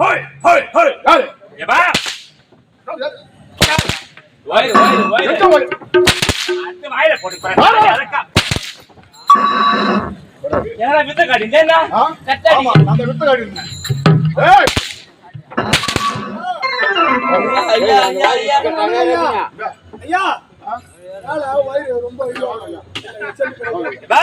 ஹோய் ஹோய் ஹோய். எங்க வாயில? போட்டு பாரு. வித்த காட்டிங்க என்ன? ஆ? கட்டாடி ஆமா அந்த வித்து காடி ஏய்! ஐயா ஐயா ஐயா ஐயா. வயிறு ரொம்ப ஐயா. ஐயா.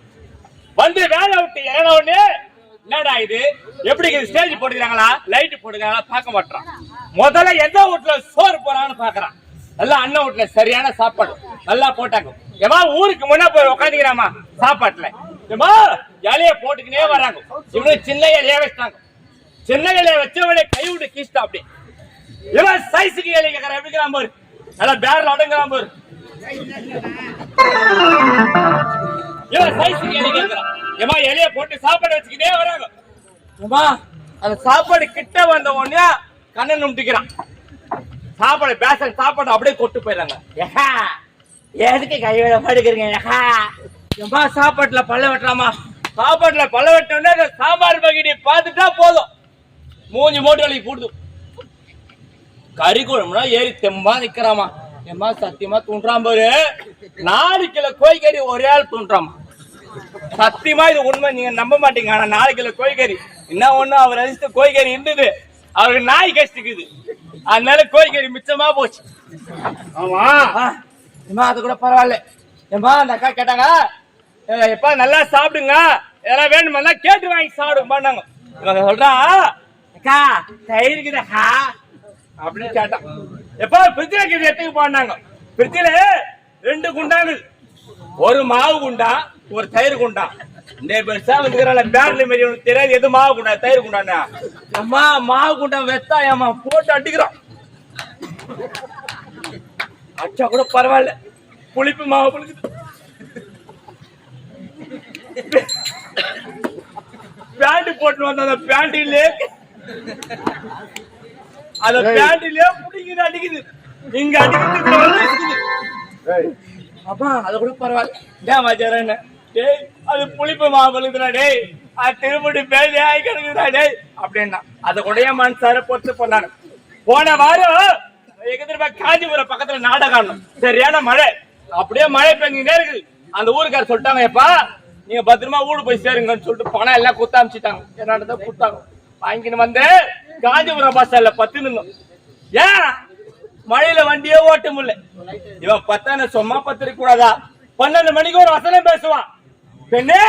வந்து வேலை விட்டு இறங்க என்னடா இது? எப்படி இது ஸ்டேஜ் போட்டுக்கிறாங்களா? லைட் போட்டுக்கிறாங்களா? பார்க்க மாட்டான் முதல்ல எந்த வீட்டுல சோறு போறான்னு பாக்குறான் நல்லா அண்ணன் வீட்டுல சரியான சாப்பாடு. நல்லா போட்டாங்க. ஏமா ஊருக்கு முன்ன போய் உட்காந்துக்கிறாமா சாப்பாட்டுல. ஏமா இலைய போட்டுக்கினே வராங்க இவனு சின்ன இலைய வச்சிட்டாங்க. சின்ன இலைய வச்சவனே கை விட்டு கீஸ்டா அப்படி இவன் சைஸுக்கு இலைய கேட்கறான் எப்படிங்கிறான் பாரு. நல்லா பேரில் அடங்குறான் பாரு. இவன் சைஸுக்கு இலை கேட்கறான் ஏமா போட்டு சாப்பாடு வச்சுக்கிட்டே வராங்க. ஏமா அந்த சாப்பாடு கிட்ட வந்த உடனே கண்ணை நும்பிக்கிறான். சாப்பாடு பேச சாப்பாடு அப்படியே கொட்டு போயிடுறாங்க. ஏஹா எதுக்கு கைவிட படுக்கிறீங்க ஏஹா? ஏமா சாப்பாட்டுல பல்ல வெட்டுறாமா சாப்பாட்டுல பல்ல வெட்டோடனே அந்த சாம்பார் பகிடி பார்த்துட்டா போதும். மூஞ்சி மூட்டு வலிக்கு போடுது. கறி குழம்புனா ஏறி தெம்பா நிக்கிறாமா. ஏமா சத்தியமா தூண்டுறான் பாரு. நாலு கிலோ கோழிக்கறி ஒரே ஆள் தூண்டுறாமா. சத்தியமா இது உண்மை நீங்க நம்ப மாட்டீங்க. ஆனா நாலு கிலோ கோழிக்கறி. என்ன ஒண்ணு அவர் அரிசித்த கோழிக்கறி இருந்தது அவருக்கு நாய் கஷ்டிக்குது அதனால கோழிக்கறி மிச்சமா போச்சு. ஆமா. ஆ, ஏம்மா அது கூட பரவாயில்ல. ஏம்மா அந்த அக்கா கேட்டாங்க "ஏ, எப்பா நல்லா சாப்பிடுங்க. இதெல்லாம் வேணுமெல்லாம் கேட்டு வாங்கி சாப்பிடுங்கம்மான்னாங்க இவங்க சொல்றா அக்கா தயிர் இருக்குதாக்கா அப்படின்னு கேட்டான். எப்பா பிரிட்ஜில் இருக்கிறது எத்துக்கு போனாங்க? பிரிட்ஜில் ரெண்டு குண்டாங்க ஒரு மாவு குண்டா ஒரு தயிர் குண்டா. இந்த பெருசா வந்துக்கிறல பேட்ல மாரி உனக்கு தெரியாது. எது மாவு குண்டா? தயிர் குண்டானா? அம்மா மாவு குண்டா வெத்தா ஏம்மா போட்டு அடிக்கிறான் அச்சா கூட பரவாயில்ல. புளிப்பு மாவு புளிக்குது. பேண்ட் போட்டு வந்த அந்த பேண்டிலே அந்த பேண்டிலே புடிக்குது அடிக்குது. இங்க அடிக்குது அப்பா அது கூட பரவாயில்ல. டேய் மச்சாரன் டேய் அது புளிப்பு மாவு புளிக்குதுடா டேய். அது திருப்பதி பேதி கிடக்குதுடா டேய். அப்படின்னா அதை கூட மனசார பொறுத்து பண்ணாங்க போன வாரம் எங்க காஞ்சிபுரம் பக்கத்துல நாடகம். சரியான மழை. அப்படியே மழை பெஞ்சுட்டே இருக்குது அந்த ஊருக்கார சொல்லிட்டாங்க எப்பா நீங்க பத்திரமா ஊடு போய் சேருங்கன்னு சொல்லிட்டு பணம் எல்லாம் குத்த அமிச்சிட்டாங்க என்னடா குத்தாங்க வாங்கின்னு வந்து காஞ்சிபுரம் பஸ் ஸ்டாண்ட்ல பத்து நின்னோம் ஏன்? மழையில வண்டியே ஓட்ட முடியல. இவன் பத்தான சும்மா பத்திரிக்க கூடாதா? பன்னெண்டு மணிக்கு ஒரு வசனம் பேசுவான். பெண்ணே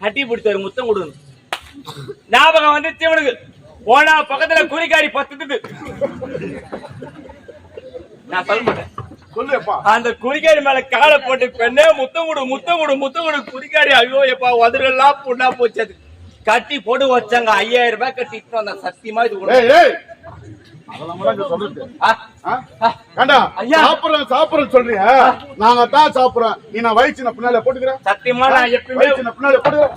கட்டி பிடிச்சாரு முத்தம் கொடுக்கணும் ஞாபகம் வந்துச்சு இவனுக்கு. போனா பக்கத்துல குறிக்காரி பத்துது. நான் சொல்ல மாட்டேன். அந்த குறிக்காரி மேல காலை போட்டு பெண்ணே முத்தம் கொடு முத்தம் கொடு முத்தம் கொடு. குறிக்காரி ஐயோ எப்பா உதறெல்லாம் புண்ணா போச்சு அது. கட்டி போட்டு வச்சாங்க ஐயாயிரம் ரூபாய் கட்டிட்டு வந்த சத்தியமா இது சாப்பிடுறேன் சொல்றீங்க நாங்க தான் சாப்பிடுறோம். நீ நான் வயிற்று நான் பின்னால போட்டுக்கிறேன். சத்தியமா நான் எப்பயுமே நான் பின்னால போட்டுக்கிறேன்.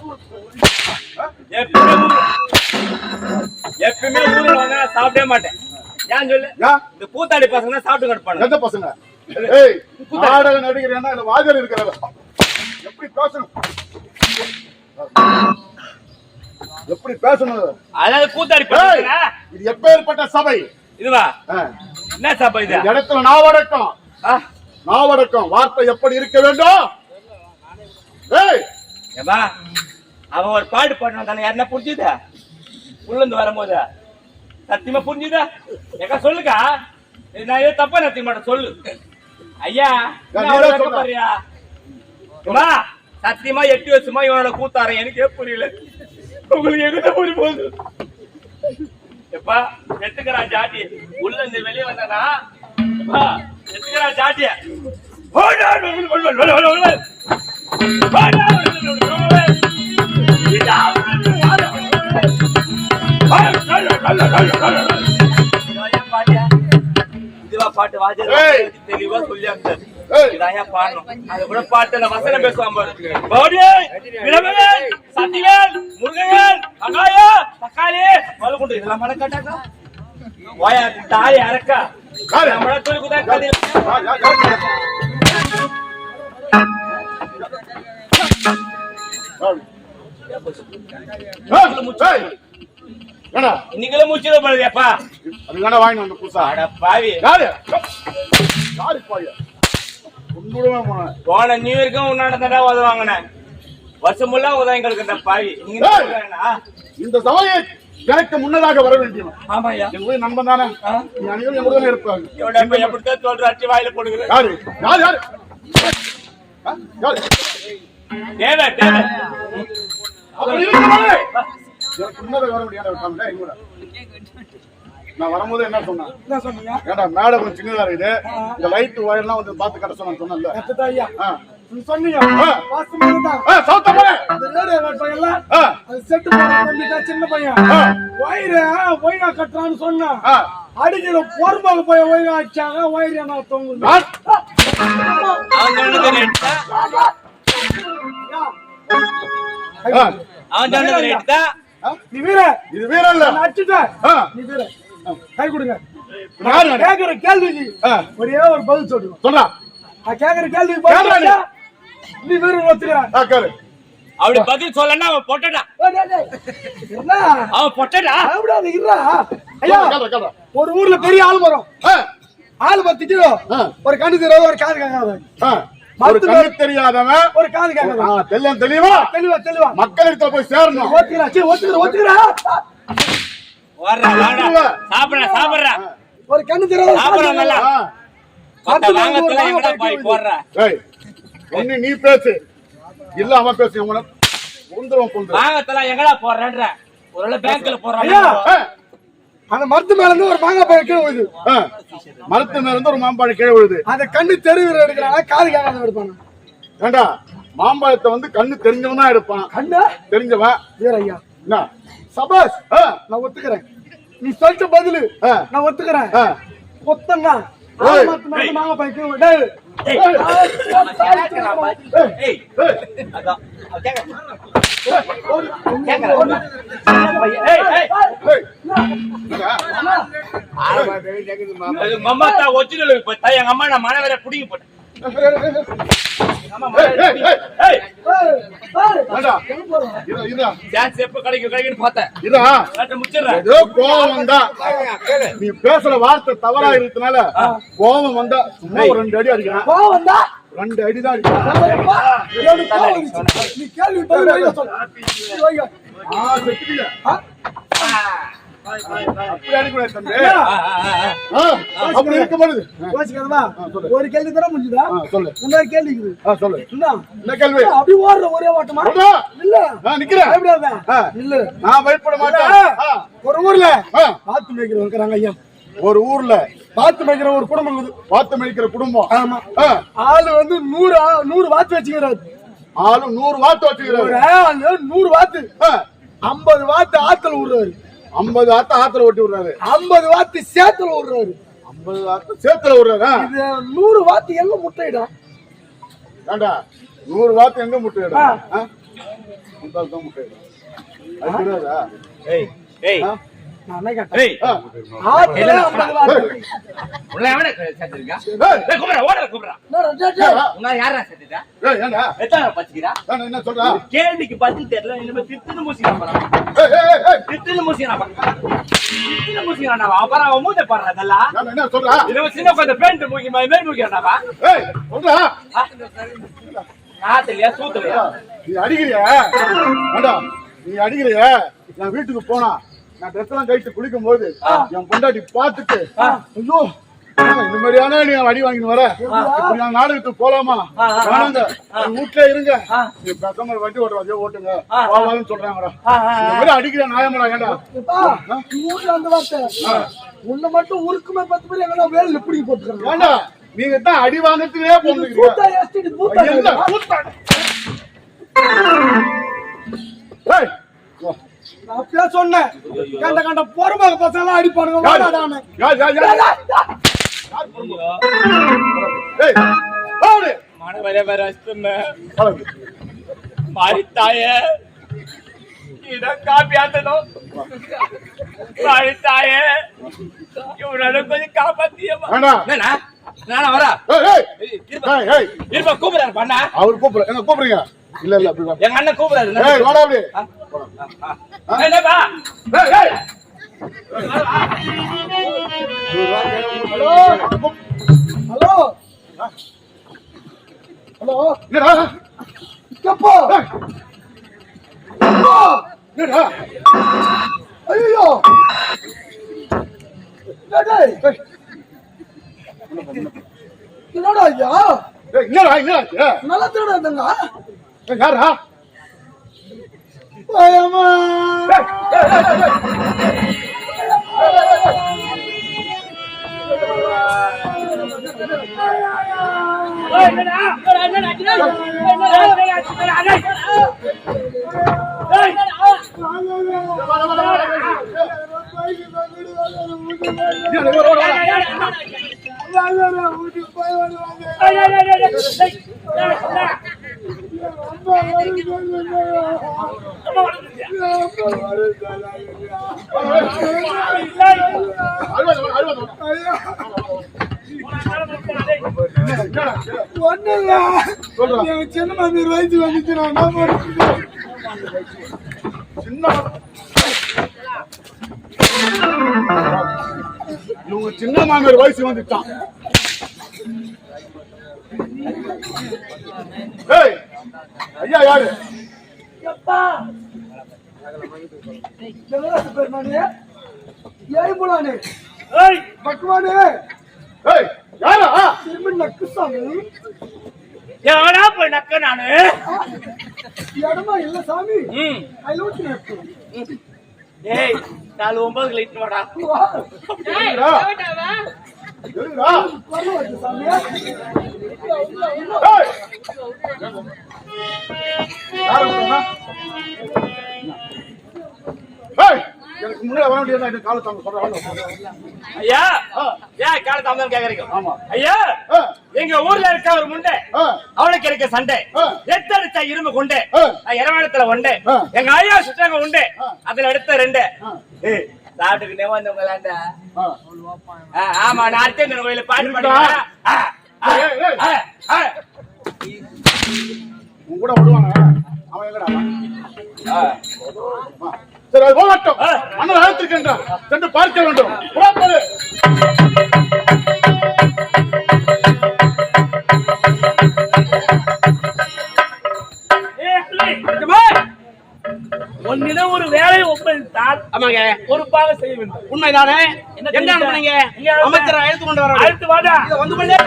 எப்பயுமே ஊர்ல சாப்பிடவே மாட்டேன். ஏன் சொல்லு? இந்த கூத்தாடி பசங்க சாப்பிட்டு எந்த பசங்க? ஏய் நாடக நடிகர் இல்ல வாஜர் இருக்கிறவ எப்படி பேசணும்? எப்படி பேசணும்? அதாவது கூத்தாடி இது எப்பேற்பட்ட சபை? இதுவா? என்ன சாப்பா இது? இடத்துல நாவடக்கம். நாவடக்கம். வார்த்தை எப்படி இருக்க வேண்டும்? ஏய்! ஏப்பா அவன் ஒரு பாட்டு பாடினான் தானே யாருன்னா புரிஞ்சுதா? உள்ள இருந்து வரும்போது. சத்தியமா புரிஞ்சுதா? எக்கா சொல்லுக்கா. நான் ஏதோ தப்பா நடத்தி மாட்டேன் சொல்லு. ஐயா? அம்மா, சத்தியமா எட்டு வருஷமா இவனோட கூத்தாரன் எனக்கே புரியல? உங்களுக்கு எங்கிட்ட புரிய போகுது எப்பா எத்துக்கிறா ஜாட்டி உள்ள இருந்து வெளியே வந்தானா எப்பா, ஜாட்டிய? இதுவா பாட்டு ஏய். தெளிவா சொல்லி அனுப்பிச்சாரு. இதாயா பாடணும். அது கூட பாட்டுல வசனம் பேசுவான் பாரு. இளமவேல், சத்திவேல், முருகவேல், வெங்காயா, தக்காளி, மொதற்கொண்டு இதெல்லாம் மறக்கட்டாக்கா? ஓயா, தாலி அறக்கா. யாரு? நம்மள தூக்குதா கதையில. இன்னைக்குள்ள மூச்சுல போடுறியாப்பா? அதுக்கான வாங்கிட்டு வந்த புதுசா பாவி. யாரு யாரு பாயா உன்னோட போனேன். போன நியூ இயர்க்கும் உன்னாண்ட தாண்டா உதவாங்கினேன் வருஷம் ஃபுல்லா உதவிங்களுக்கு இந்த பாவி? இந்த சபையை எனக்கு முன்னதாக வர வேண்டியவன். உயிர் நண்பன் தானே? அனைவரும் என் உடனே இருப்பாங்க எப்படித்தான் சொல்ற அட்டி வாயில போடுகிறேன் யாரு? யார் யாரு? யாரு? தேவை தேவை அப்படி இருக்கிறவனே, எனக்கு முன்னதாக வர முடியாத எங்க கூட நான் வரும்போது என்ன சொன்னேன்? என்ன சொன்னீங்க? ஏண்டா மேடை கொஞ்சம் சின்னதா இருக்குது. இந்த லைட் ஒயர்லாம் வந்து பார்த்து கட்ட சொன்னேன் சொன்னேன்ல. ஐயா? சொன்னீங்க சவுத்த போறேன் அது செட்டு தம்பிக்கா சின்ன பையன்? வயிறு ஒயினா கட்டுறான்னு சொன்னான். ஆ. அடிக்கிற போர்மாக போய் வயிறு என்ன தொங்குது? நான் தான் நீ வீர இது வீரம் இல்ல. அடிச்சுட்டேன். நீ வீர கை கொடுங்க. நான் கேக்குற கேள்விக்கு ஆ, ஒரே ஒரு பதில் சொல்லுங்க சொல்றா. நான் கேக்குற கேள்விக்கு பதில் நீ. வீரன் ஒத்துக்கிறான் ஆ, கேளு. அப்படி பதில் சொல்லனா அவன் பொட்டடா. என்ன? அவன் பொட்டடா. அப்படியே அது இருடா. ஐயா. ஒரு ஊர்ல பெரிய ஆள் வரும். ஆ, ஆள் பத்து கிலோ ஒரு கண்ணு தெரியாத ஒரு காது கேட்காத. ஒரு கண்ணு தெரியாதவன். ஒரு காது கேட்காத. தெளிவா? தெளிவா தெளிவா. மக்களிடத்துல போய் சேரணும். ஓத்துக்கிறா சரி ஓத்துக்கிறா ஓத்துக்கிறா வர்றா வாடா சாப்பிடுறா சாப்பிடுறா. ஒரு கண்ணு ஒரு காது சாப்பிடுறா வாங்கத்துல எங்கடா போய் போடுற. ஏய், ஒண்ணு நீ பேசு. இல்ல அவன் பேசு பொந்துருவன் வாங்கத்துல எங்கடா போடுறன்ற? ஒருவேளை பேங்க்ல ஐயா. போடுறான் அந்த மரத்து மேல இருந்து ஒரு மாங்காய் பழம் கீழே விழுது. மரத்து மேல இருந்து ஒரு மாம்பழம் கீழே விழுது. அந்த கண்ணு தெருவில் எடுக்கிறாங்க காது கேட்காத எடுப்பாங்க ஏண்டா மாம்பழத்தை வந்து கண்ணு தெரிஞ்சவன் தான் எடுப்பான். கண்ணு? தெரிஞ்சவன் வீர ஐயா. என்ன? சபாஸ் ஆ, நான் ஒத்துக்கிறேன். நீ சொல்லிட்ட பதிலு. நான் ஒத்துக்கிறேன். ஏய், ஏய், என்னடா? அது மம்மாத்தா ஒரிஜினல் இப்ப தான் எங்க அம்மா நான் மன வேற புடிங்கி போட்டேன் நீ பேசுற வார்த்தை தவறா இருக்கிறதுனால கோவம் வந்தா சும்மா ஒரு ரெண்டு அடி அடிக்கிறான் கோவம் வந்தா? ரெண்டு அடி தான் அடிக்கிறான். நீ கேள்வி அப்படி பொழுது ஒரு கேள்வி தானே முடிஞ்சுதா சொல்லு இன்னொரு கேள்வி இருக்குது சொல்லு என்ன? கேள்வி அப்படி ஓடுற ஒரே ஓட்டமா இல்ல நிக்கிறேன் இல்ல நான் பயப்பட மாட்டேன் ஒரு ஊர்ல பாத்து மேய்க்கிறவங்க இருக்கிறாங்க ஐயா ஒரு ஊர்ல பாத்து மேய்க்கிற ஒரு குடும்பம் இருக்குது வாத்து மடிக்கிற குடும்பம் ஆமா ஆளு வந்து நூறு நூறு வாத்து வச்சுக்கிறாரு ஆளும் நூறு வாத்து வச்சுக்கிறாரு நூறு வாத்து ஐம்பது வாத்து ஆத்துல விடுறாரு ஐம்பது ஆத்த ஆத்துல ஓட்டி விடுறாரு. ஐம்பது வாத்து சேத்துல விடுறாரு. ஐம்பது ஆத்த சேத்துல விடுறாரு. இது நூறு வாத்து எங்க முட்டையிடும் ஏண்டா நூறு வாத்து எங்க முட்டையிடும் ஆ. ஆ? இந்த ஆள் தான் முட்டையிடும் ஏய் ஏய். நான் கேள்விக்கு பதில் தெரியல இனிமே திட்டுன்னு பாரு. ஏய், திட்டுன்னு மூசிக்கிறான் பாரு. திட்டுன்னு அவன். அப்புறம் மூஞ்ச பாடுறா அதெல்லாம் சின்ன கொஞ்சம் பேண்ட் மூக்கி மேல் சொல்றா. ஆத்துலயா சூத்துலயா? நீ அடிக்கிறிய? நீ அடிக்கிறிய? என் வீட்டுக்கு போனா நான் ட்ரெஸ் எல்லாம் குளிக்கும் போது என் பொண்டாட்டி பார்த்துட்டு ஐயோ இந்த மாதிரியான நீ அடி வாங்கிட்டு வர? நான் நாடகத்துக்கு போலாமா. வேணாங்க வீட்டுல இருங்க. நீ வண்டி ஓட்டுவாங்க ஓட்டுங்க. போவாங்கன்னு சொல்றாங்கடா. இந்த மாதிரி அடிக்கிற நியாயமாடா ஏண்டா ஊர்ல அந்த வார்த்தை. உன்னை மட்டும் உருக்குமே பத்து பேர் எங்கன்னா வேல் எப்படி போட்டுக்கிறாங்க ஏண்டா நீங்க தான் அடி வாங்கறதுக்கே கூத்தா அப்பயே சொன்னேன். கண்ட கண்ட பொறுமாக பசங்க எல்லாம் அடிப்பானுங்க. மாறித்தாயே இத காப்பி ஆத்தணும் மாறித்தாயே இவனோட கொஞ்சம் காப்பாத்தியமா வேண்டாம். என்னண்ணா நானா வரா ஏய் ஏய். ஏய், இருப்பா. ஏய் ஏய். இருப்பா கூப்பிடுறாரு பண்ணா. அவர் கூப்பிடுற என்ன கூப்பிடுறீங்க? இல்ல இல்ல அப்படி. எங்க அண்ணன் கூப்பிடுறாரு ஏய் வாடா அப்படி என்னப்பா ஏய் ஏய் ஹலோ ஹலோ. ஹலோ. என்னடா? எப்போ? என்னடா? ஐயோ. என்னடா? ஐயா? ஏய், என்னடா என்னடா நல்லா தேடா இருந்தாங்க ஏய், யாரா பயமா ஏய், சின்ன மாமியார் வயசு வந்துச்சு நான் என்ன சின்ன இவங்க சின்ன மாமியார் வயசு வந்துட்டான் ஏய் ஐயா யாரு? ஜெகராஜ் பெருமானே? ஏய்புலானே ஏய், பக்குவானே ஏய் யாரா? திரும்பி நக்குசாமி எவனா போய் நக்க நானு? இடமா இல்ல சாமி. ம். நக்கு ஏய் நாலு வாடா. எனக்கு முன்னாடி வர காலை சொல்றேன் ஐயா. ஏன் கால தாமதம் கேக்குறீங்க. ஆமா. ஐயா எங்க ஊர்ல இருக்க ஒரு முண்டை. அவனுக்கு இருக்க சண்டை. எத்தடிச்சா இரும்பு கொண்டு. இரவாணத்துல உண்டு ஆ. எங்க ஐயா சுற்றாங்க உண்டு. அதுல எடுத்த ரெண்டு. சாப்பிட்டுக்கிட்டே வந்தவங்களாண்டா ஆ. ஆ, ஆமா நான் அர்த்தம் கோயில பாட்டு. உன் கூட விடுவானா அவன் எங்கடா. சரி அது போகட்டும். அண்ணன் அழைத்திருக்கின்றான் சென்று பார்க்க வேண்டும். புறப்படு. உன்னிடம் ஒரு வேலை ஒப்படைத்தால் ஆமாங்க. பொறுப்பாக செய்ய வேண்டும். உண்மைதானே? என்ன எங்க? அனுப்புனீங்க. அமைச்சரை அழைத்து கொண்டு வர அழைத்து வாடா. வந்து கொண்டே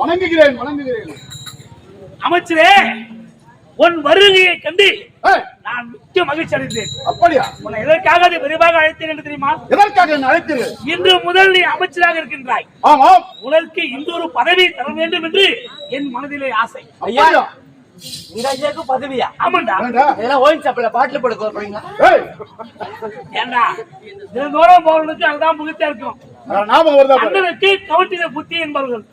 வணங்குகிறேன் வணங்குகிறேன் அமைச்சரே உன் வருகையை கண்டு நான் மிக்க மகிழ்ச்சி அடைந்தேன். அப்படியா? உன்னை எதற்காக அதை விரைவாக அழைத்தேன் என்று தெரியுமா? எதற்காக என்ன அழைத்தீர்கள்? இன்று முதல் நீ அமைச்சராக இருக்கின்றாய். ஆமாம். உனக்கு ஒரு பதவி தர வேண்டும் என்று என் மனதிலே ஆசை. அப்படியா? இந்த ஐயாக்கு பதவியா? ஆமாண்டா? இதெல்லாம் ஓயின் சாப்பிடல பாட்டில் போட போறீங்களா? ஏய், ஏண்டா? தினந்தோறும் போறவனுக்கு அதுதான் முகத்தா இருக்கும். அண்ணனுக்கு கவட்டின புத்தி என்பவர்கள்.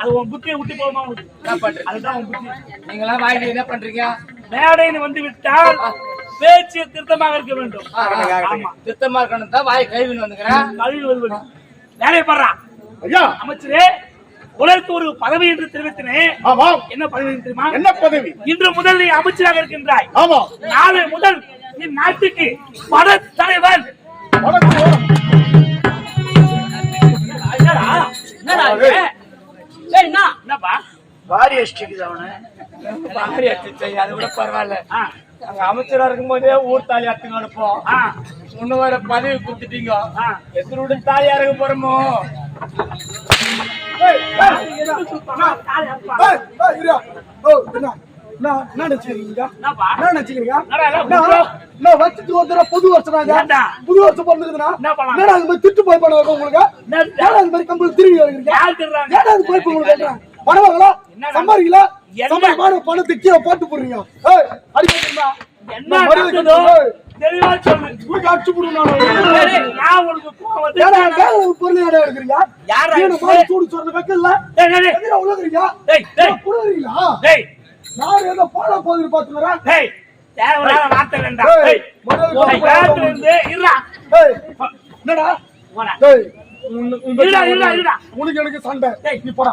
அது உன் புத்தியை விட்டு பண்றீங்க அதுதான் உன் புத்தி. நீங்களாம் வாங்கி என்ன பண்றீங்க? மேடைன்னு வந்து விட்டால் பேச்சு திருத்தமாக இருக்க வேண்டும். ஆமா சுத்தமா இருக்கணும் தான் வாய் கைவின்னு வந்துக்கிறேன். கல்வி வருவது. வேலையை பாடுறா. ஐயா. அமைச்சரே உனக்கு ஒரு பதவி என்று தெரிவித்தனேன் என்ன பதவி தெரியுமா? என்ன பதவி? இன்று முதல் நீ அமைச்சராக இருக்கின்றாய். ஆமாம். நாளை முதல் இந்த நாட்டுக்கு பட தலைவன். வணக்கம் ஏய், என்ன? என்னப்பா பாரி அடிச்சு அது கூட பரவாயில்ல. ஆ, அங்க அமைச்சரா இருக்கும்போதே ஊர் தாலி அத்துங்க அனுப்போம் இன்னும் வேற பதவி கொடுத்துட்டீங்க. எத்தனோட தாலியா இருக்க போறோமோ? புது- வருஷம் நாங்க? புது வருஷம் பிறந்ததுன்னா என்ன பண்ணலாம்? என்னடா அது மாதிரி திட்டு போய் பண்ணுவாங்க உங்களுக்கு? என்ன- ஏடா அது மாதிரி கம்பெனி திரும்பி வருகிறீங்க? போய் உங்களுக்கு பணவாங்களா சம்பாதிக்கல? சம்பாதிமான பணத்தை கீழே போட்டு போடுறீங்க. என்ன நடக்குதோ? தெளிவா சொல்லு. உனக்கு அடிச்சு சரி, நான் உனக்கு கோவம் வந்து- ஒரு பொருள் ஏடா எடுக்கிறீங்க? யாரா? மாதிரி சூடு சொல்றது வைக்கல டேய், டேய், டேய். உலகிறீங்க டேய், டேய். புடுறீங்களா டேய், நான் ஏதோ போட போகுது பாத்துக்கிறேன் டேய், தேவையில்லாத வார்த்தை வேண்டாம். டேய், முதல்ல இருந்து இருடா. என்னடா? போடா. உனக்கு எனக்கு சண்டை. டேய். நீ போடா.